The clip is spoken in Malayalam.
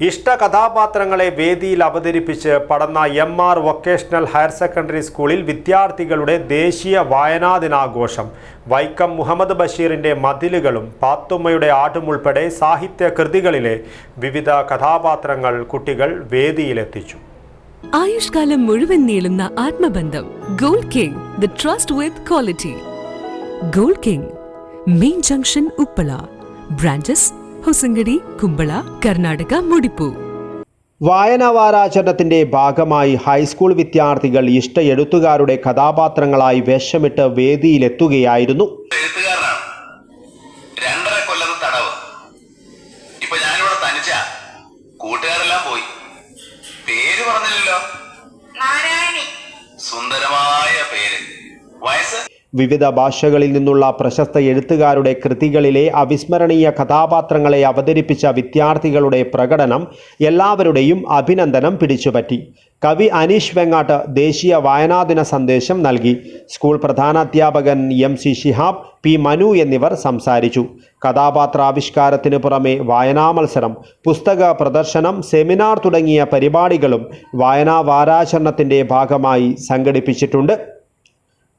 ഇഷ്ട കഥാപാത്രങ്ങളെ വേദിയിൽ അവതരിപ്പിച്ച് Padanna M R vocational higher secondary സ്കൂളിൽ വിദ്യാർത്ഥികളുടെ ദേശീയ വായനാ ദിനാഘോഷം. വൈക്കം മുഹമ്മദ് ബഷീറിന്റെ മതിലുകളും പാത്തുമ്മയുടെ ആടും ഉൾപ്പെടെ സാഹിത്യ കൃതികളിലെ വിവിധ കഥാപാത്രങ്ങൾ കുട്ടികൾ വേദിയിലെത്തിച്ചു. ആയുഷ്കാലം മുഴുവൻ നീളുന്ന ആത്മബന്ധം gold king the trust with quality. Gold king main junction Uppala. Branches Hosangadi Kumbla Karnataka Mudipu. വായനാ വാരാചരണത്തിന്റെ ഭാഗമായി ഹൈസ്കൂൾ വിദ്യാർത്ഥികൾ ഇഷ്ട എഴുത്തുകാരുടെ കഥാപാത്രങ്ങളായി വേഷമിട്ട് വേദിയിലെത്തുകയായിരുന്നു. എഴുത്തുകാരനാണ്. രണ്ടര കൊല്ലത്തെ തടവ്. ഇപ്പൊ ഞാനിവിടെ തനിച്ച. കൂട്ടുകാരെല്ലാം പോയി. പേര് പറഞ്ഞില്ലല്ലോ. നാരായണി. സുന്ദരമായ പേര്. വയസ്സ്? വിവിധ ഭാഷകളിൽ നിന്നുള്ള പ്രശസ്ത എഴുത്തുകാരുടെ കൃതികളിലെ അവിസ്മരണീയ കഥാപാത്രങ്ങളെ അവതരിപ്പിച്ച വിദ്യാർത്ഥികളുടെ പ്രകടനം എല്ലാവരുടെയും അഭിനന്ദനം പിടിച്ചുപറ്റി. കവി അനീഷ് വെങ്ങാട്ട് ദേശീയ വായനാദിന സന്ദേശം നൽകി. School പ്രധാനാധ്യാപകൻ M C Shihab P Manu എന്നിവർ സംസാരിച്ചു. കഥാപാത്രാവിഷ്കാരത്തിനു പുറമെ വായനാ മത്സരം പുസ്തക പ്രദർശനം സെമിനാർ തുടങ്ങിയ പരിപാടികളും വായനാ വാരാചരണത്തിന്റെ ഭാഗമായി സംഘടിപ്പിച്ചിട്ടുണ്ട്.